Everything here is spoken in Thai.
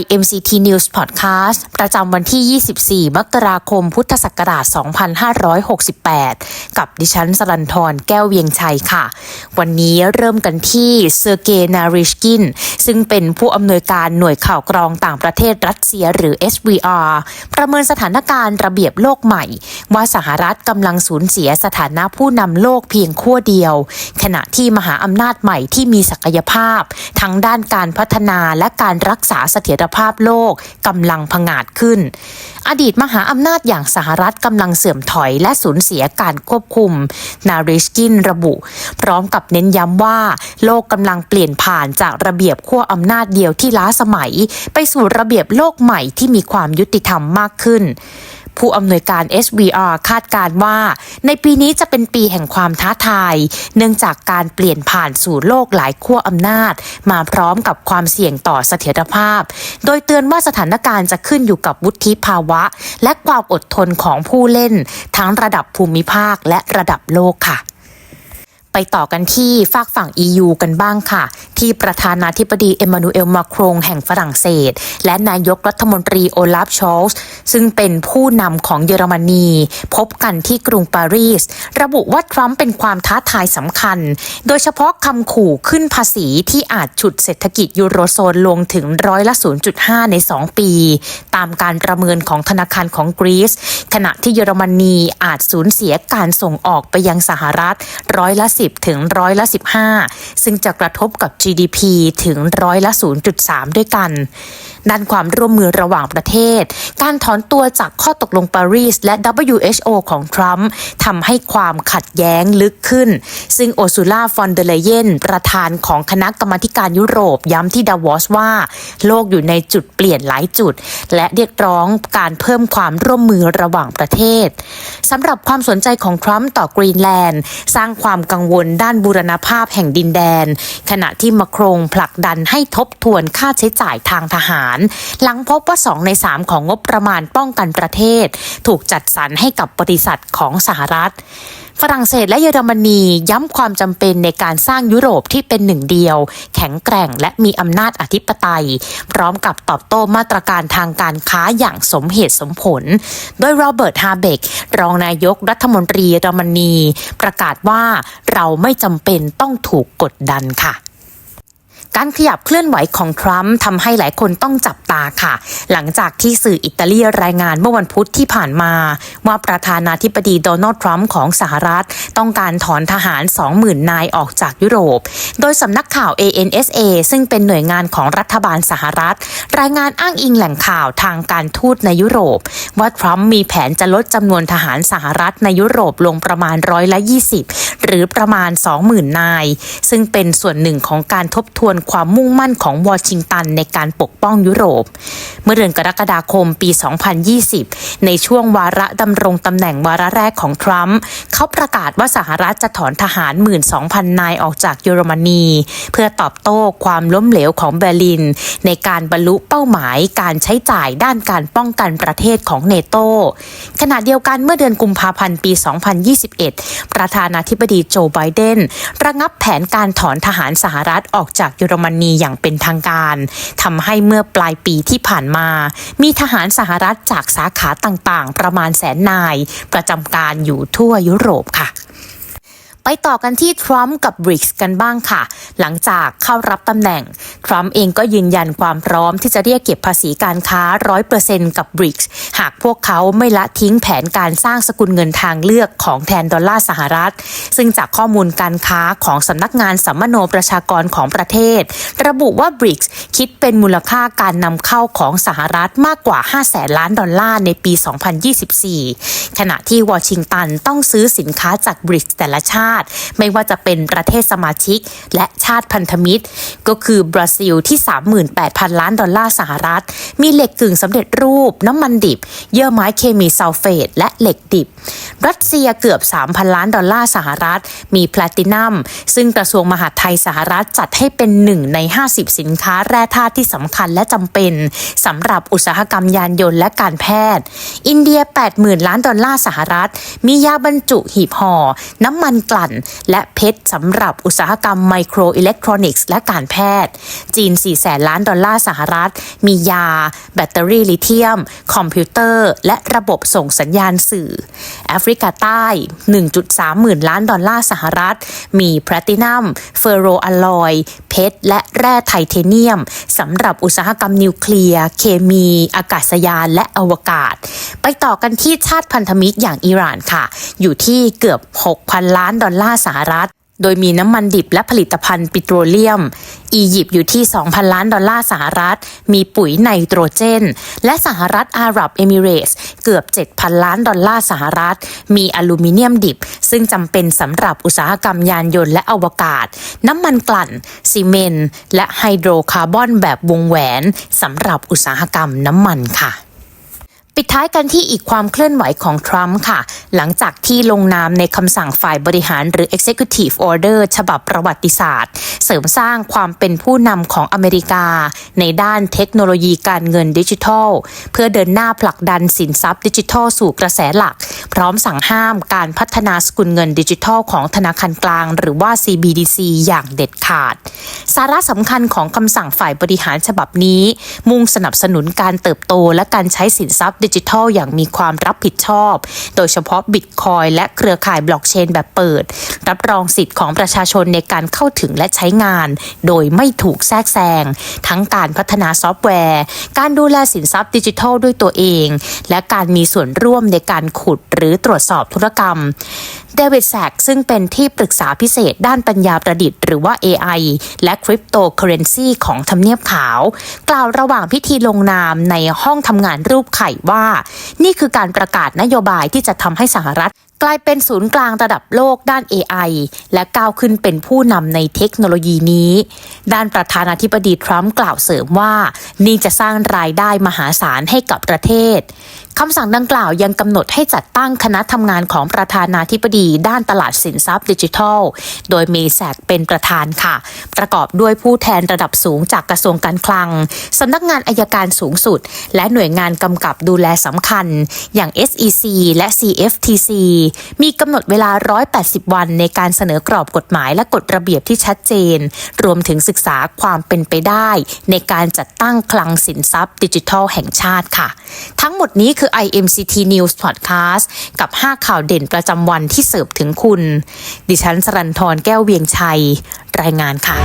IMCT News Podcast ประจำวันที่ 24 มกราคม พุทธศักราช 2568 กับดิฉันสลันทรแก้วเวียงชัยค่ะ วันนี้เริ่มกันที่เซอร์เกย์นาริชกิน ซึ่งเป็นผู้อำนวยการหน่วยข่าวกรองต่างประเทศรัสเซียหรือ SVR ประเมินสถานการณ์ระเบียบโลกใหม่ว่าสหรัฐกำลังสูญเสียสถานะผู้นำโลกเพียงขั้วเดียว ขณะที่มหาอำนาจใหม่ที่มีศักยภาพ ทั้งด้านการพัฒนาและการรักษาเสถียรภาพโลกกำลังผงาดขึ้น อดีตมหาอำนาจอย่างสหรัฐกำลังเสื่อมถอยและสูญเสียการควบคุม นาริชกินระบุ พร้อมกับเน้นย้ำว่า โลกกำลังเปลี่ยนผ่านจากระเบียบขั้วอำนาจเดียวที่ล้าสมัย ไปสู่ระเบียบโลกใหม่ที่มีความยุติธรรมมากขึ้น ผู้อำนวยการ SBR คาดการณ์ว่า ในปีนี้จะเป็นปีแห่งความท้าทาย เนื่องจากการเปลี่ยนผ่านสู่โลกหลายขั้วอำนาจ มาพร้อมกับความเสี่ยงต่อเสถียรภาพ โดยเตือนว่าสถานการณ์จะขึ้นอยู่กับวุฒิภาวะ และความอดทนของผู้เล่น ทั้งระดับภูมิภาคและระดับโลกค่ะ ไปต่อกันที่ฝากฝั่ง EU กันบ้างค่ะ ที่ประธานาธิบดีเอมมานูเอลมาครงแห่งฝรั่งเศส และนายกรัฐมนตรีโอลาฟชอลส์ซึ่งเป็นผู้นำของเยอรมนี พบกันที่กรุงปารีส ระบุว่าทรัมป์เป็นความท้าทายสำคัญ โดยเฉพาะคำขู่ขึ้นภาษีที่อาจฉุดเศรษฐกิจยูโรโซนลงถึงร้อยละ 0.5 ใน 2 ปี ตามการประเมินของธนาคารของกรีซ ขณะที่เยอรมนีอาจสูญเสียการส่งออกไปยังสหรัฐร้อยละ 10 ถึงร้อยละ 15 ซึ่งจะกระทบกับ GDP ถึงร้อยละ 0.3 ด้วยกัน ด้านความร่วมมือระหว่างประเทศ การถอนตัวจากข้อตกลงปารีสและ WHO ของทรัมป์ทำให้ความขัดแย้งลึกขึ้น ซึ่งโอซูล่าฟอนเดเลเยนประธานของคณะกรรมาการยุโรปย้ำที่ดาวอสว่า โลกอยู่ในจุดเปลี่ยนหลายจุด และเรียกร้องการเพิ่มความร่วมมือระหว่างประเทศสำหรับความสนใจของทรัมป์ต่อกรีนแลนด์ สร้างความกังวลด้านบูรณภาพแห่งดินแดน ขณะที่มาโครงผลักดันให้ทบทวนค่าใช้จ่ายทางทหารหลังพบว่า 2 ใน 3 ของงบประมาณป้องกันประเทศ ถูกจัดสรรให้กับบริษัทของสหรัฐฝรั่งเศสและเยอรมนีย้ำความจำเป็นในการสร้างยุโรปที่เป็นหนึ่งเดียว แข็งแกร่งและมีอำนาจอธิปไตย พร้อมกับตอบโต้มาตรการทางการค้าอย่างสมเหตุสมผล โดยโรเบิร์ตฮาเบกรองนายกรัฐมนตรีเยอรมนี ประกาศว่าเราไม่จำเป็นต้องถูกกดดันค่ะ การขยับเคลื่อนไหวของทรัมป์ทำให้หลายคนต้องจับตาค่ะ หลังจากที่สื่ออิตาลีรายงานเมื่อวันพุธที่ผ่านมา ว่าประธานาธิบดีโดนัลด์ทรัมป์ของสหรัฐ ต้องการถอนทหาร 20,000 นายออกจากยุโรป โดยสำนักข่าว ANSA ซึ่งเป็นหน่วยงานของรัฐบาลสหรัฐ รายงานอ้างอิงแหล่งข่าวทางการทูตในยุโรป ว่าทรัมป์มีแผนจะลดจำนวนทหารสหรัฐในยุโรปลงประมาณร้อยละ 20 หรือประมาณ 20,000 นาย ซึ่งเป็นส่วนหนึ่งของการทบทวนความมุ่งมั่นของวอชิงตันในการปกป้องยุโรป เมื่อเดือนกรกฎาคมปี 2020 ในช่วงวาระดำรงตำแหน่งวาระแรกของทรัมป์เขาประกาศว่าสหรัฐจะถอนทหาร 12,000 นายออกจากเยอรมนี เพื่อตอบโต้ความล้มเหลวของเบอร์ลิน ในการบรรลุเป้าหมายการใช้จ่ายด้านการป้องกันประเทศของเนโตขณะเดียวกันเมื่อเดือนกุมภาพันธ์ปี 2021 ประธานาธิบดีดีโจไบเดนระงับแผนการถอนทหารสหรัฐออกจากเยอรมนีอย่างเป็นทางการทำให้เมื่อปลายปีที่ผ่านมา มีทหารสหรัฐจากสาขาต่างๆ ประมาณแสนนาย ประจำการอยู่ทั่วยุโรปค่ะ ไปต่อกันที่ทรัมป์กับบริกส์กันบ้างค่ะ หลังจากเข้ารับตำแหน่ง ทรัมป์เองก็ยืนยันความพร้อมที่จะเรียกเก็บภาษีการค้า 100%กับบริกส์หากพวกเขาไม่ละทิ้งแผนการสร้างสกุลเงินทางเลือกของแทนดอลลาร์สหรัฐ ซึ่งจากข้อมูลการค้าของสำนักงานสัมมโนประชากรของประเทศ ระบุว่าบริกส์คิดเป็นมูลค่าการนำเข้าของสหรัฐมากกว่า5แสนล้านดอลลาร์ในปี 2024 ขณะที่วอชิงตันต้องซื้อสินค้าจากบริกส์แต่ละชาติไม่ว่าจะเป็นประเทศสมาชิก และชาติพันธมิตร ก็คือบราซิลที่ 38,000 ล้านดอลลาร์สหรัฐ มีเหล็กกึ่งสำเร็จรูป น้ำมันดิบ เยื่อไม้เคมีซัลเฟต และเหล็กดิบ รัสเซียเกือบ 3,000 ล้านดอลลาร์สหรัฐ มีแพลตินัม ซึ่งกระทรวงมหาดไทยสหรัฐจัดให้เป็นหนึ่งใน 50 สินค้าแร่ธาตุที่สำคัญและจำเป็นสำหรับอุตสาหกรรมยานยนต์และการแพทย์ อินเดีย 80,000 ล้านดอลลาร์สหรัฐ มียาบรรจุหีบห่อ น้ำมันกลั่นและเพชรสำหรับอุตสาหกรรมไมโครอิเล็กทรอนิกส์และการแพทย์ จีน 4 แสนล้านดอลลาร์สหรัฐ มียา แบตเตอรี่ลิเธียม คอมพิวเตอร์ และระบบส่งสัญญาณสื่อ แอฟริกาใต้ 1.3 หมื่นล้านดอลลาร์สหรัฐ มีแพลตินัม เฟอร์โรอะลอย เพชร และแร่ไทเทเนียมสำหรับอุตสาหกรรมนิวเคลียร์ เคมี อากาศยานและอวกาศ ไปต่อกันที่ชาติพันธมิตรอย่างอิหร่านค่ะ อยู่ที่เกือบ 6,000 ล้านดอลลาร์สหรัฐ โดยมีน้ำมันดิบและผลิตภัณฑ์ปิโตรเลียม อียิปต์อยู่ที่ 2,000 ล้านดอลลาร์สหรัฐ มีปุ๋ยไนโตรเจน และสหรัฐอาหรับเอมิเรตส์เกือบ 7,000 ล้านดอลลาร์สหรัฐ มีอลูมิเนียมดิบ ซึ่งจำเป็นสำหรับอุตสาหกรรมยานยนต์และอวกาศ น้ำมันกลั่นซีเมนต์และไฮโดรคาร์บอนแบบวงแหวนสำหรับอุตสาหกรรมน้ำมันค่ะ ปิดท้ายกันที่อีกความเคลื่อนไหวของทรัมป์ค่ะ หลังจากที่ลงนามในคำสั่งฝ่ายบริหารหรือ Executive Order ฉบับประวัติศาสตร์ เสริมสร้างความเป็นผู้นำของอเมริกา ในด้านเทคโนโลยีการเงินดิจิทัล เพื่อเดินหน้าผลักดันสินทรัพย์ดิจิทัลสู่กระแสหลัก พร้อมสั่งห้ามการพัฒนาสกุลเงินดิจิทัลของธนาคารกลาง หรือว่า CBDC อย่างเด็ดขาด สาระสำคัญของคำสั่งฝ่ายบริหารฉบับนี้ มุ่งสนับสนุนการเติบโตและการใช้สินทรัพย์ดิจิทัลอย่างมีความรับผิดชอบ โดยเฉพาะบิตคอยและเครือข่ายบล็อกเชนแบบเปิด รับรองสิทธิ์ของประชาชนในการเข้าถึงและใช้งาน โดยไม่ถูกแทรกแซงทั้งการพัฒนาซอฟต์แวร์ การดูแลสินทรัพย์ดิจิทัลด้วยตัวเอง และการมีส่วนร่วมในการขุดหรือตรวจสอบธุรกรรม เดวิดแซกซึ่งเป็นที่ปรึกษาพิเศษด้านปัญญาประดิษฐ์หรือว่า AI และคริปโตเคอเรนซีของทำเนียบขาว กล่าวระหว่างพิธีลงนามในห้องทำงานรูปไข่ว่า นี่คือการประกาศนโยบายที่จะทำให้สหรัฐกลายเป็นศูนย์กลางระดับโลกด้าน AI และก้าวขึ้นเป็นผู้นำในเทคโนโลยีนี้ ด้านประธานาธิบดีทรัมป์กล่าวเสริมว่า นี่จะสร้างรายได้มหาศาลให้กับประเทศ คำสั่งดังกล่าวยังกำหนดให้จัดตั้งคณะทำงานของประธานาธิบดีด้านตลาดสินทรัพย์ดิจิทัล โดยมีแสกเป็นประธานค่ะ ประกอบด้วยผู้แทนระดับสูงจากกระทรวงการคลังสำนักงานอายการสูงสุด และหน่วยงานกำกับดูแลสำคัญ อย่าง SEC และ CFTC มีกำหนดเวลา 180 วันในการเสนอกรอบกฎหมายและกฎระเบียบที่ชัดเจน รวมถึงศึกษาความเป็นไปได้ ในการจัดตั้งคลังสินทรัพย์ดิจิทัลแห่งชาติค่ะ ทั้งหมดนี้คือคือ IMCT News Podcast กับ 5 ข่าวเด่นประจำวันที่เสิร์ฟถึงคุณ ดิฉันสรันทรแก้วเวียงชัย รายงานค่ะ